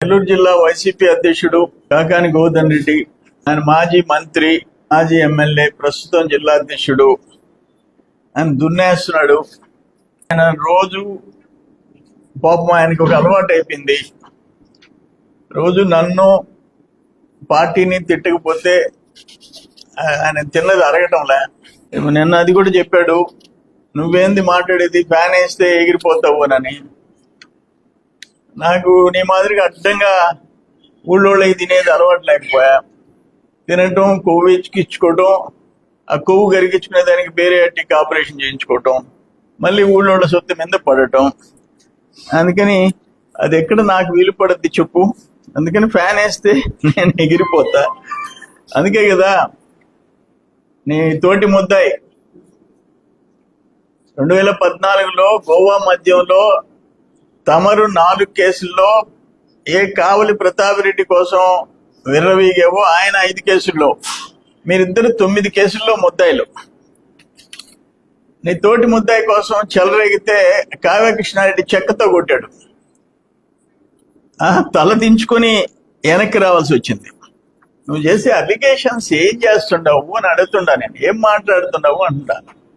నెల్లూరు జిల్లా వైసీపీ అధ్యక్షుడు కాకాని గోవర్ధన్ రెడ్డి ఆయన మాజీ మంత్రి మాజీ ఎమ్మెల్యే ప్రస్తుతం జిల్లా అధ్యక్షుడు. ఆయన దున్నేస్తున్నాడు. ఆయన రోజు పాపం ఆయనకు ఒక అలవాటు అయిపోయింది. రోజు నన్ను పార్టీని తిట్టకపోతే ఆయన తిన్నది అరగటంలే. నిన్న అది కూడా చెప్పాడు నువ్వేంది మాట్లాడేది? ఫ్యాన్ వేస్తే ఎగిరిపోతావు అని. నాకు నీ మాదిరిగా అడ్డంగా ఊళ్ళోళ్ళకి తినేది అలవాటు లేకపోయా. తినటం కొవ్వు ఇచ్చుకోవటం ఆ కొవ్వు కరిగించుకునే దానికి వేరే అట్టికి ఆపరేషన్ చేయించుకోవటం మళ్ళీ ఊళ్ళోళ్ళ సొత్తు మీద పడటం. అందుకని అది ఎక్కడ నాకు వీలు పడద్ది చెప్పు. అందుకని ఫ్యాన్ వేస్తే నేను ఎగిరిపోతా. అందుకే కదా నీ తోటి ముద్దాయి. రెండు వేల పద్నాలుగులో గోవా మద్యంలో తమరు నాలుగు కేసుల్లో ఏ కావలి ప్రతాపిరెడ్డి కోసం విర్రవీగేవో ఆయన ఐదు కేసుల్లో. మీరిద్దరు తొమ్మిది కేసుల్లో ముద్దాయిలు. నీ తోటి ముద్దాయి కోసం చెలరేగితే కావ్యకృష్ణారెడ్డి చెక్కతో కొట్టాడు. ఆ, తల దించుకొని వెనక్కి రావాల్సి వచ్చింది. నువ్వు చేసే అప్లికేషన్స్ ఏం చేస్తుండవు అని అడుగుతుండా నేను. ఏం మాట్లాడుతున్నావు అంటున్నాను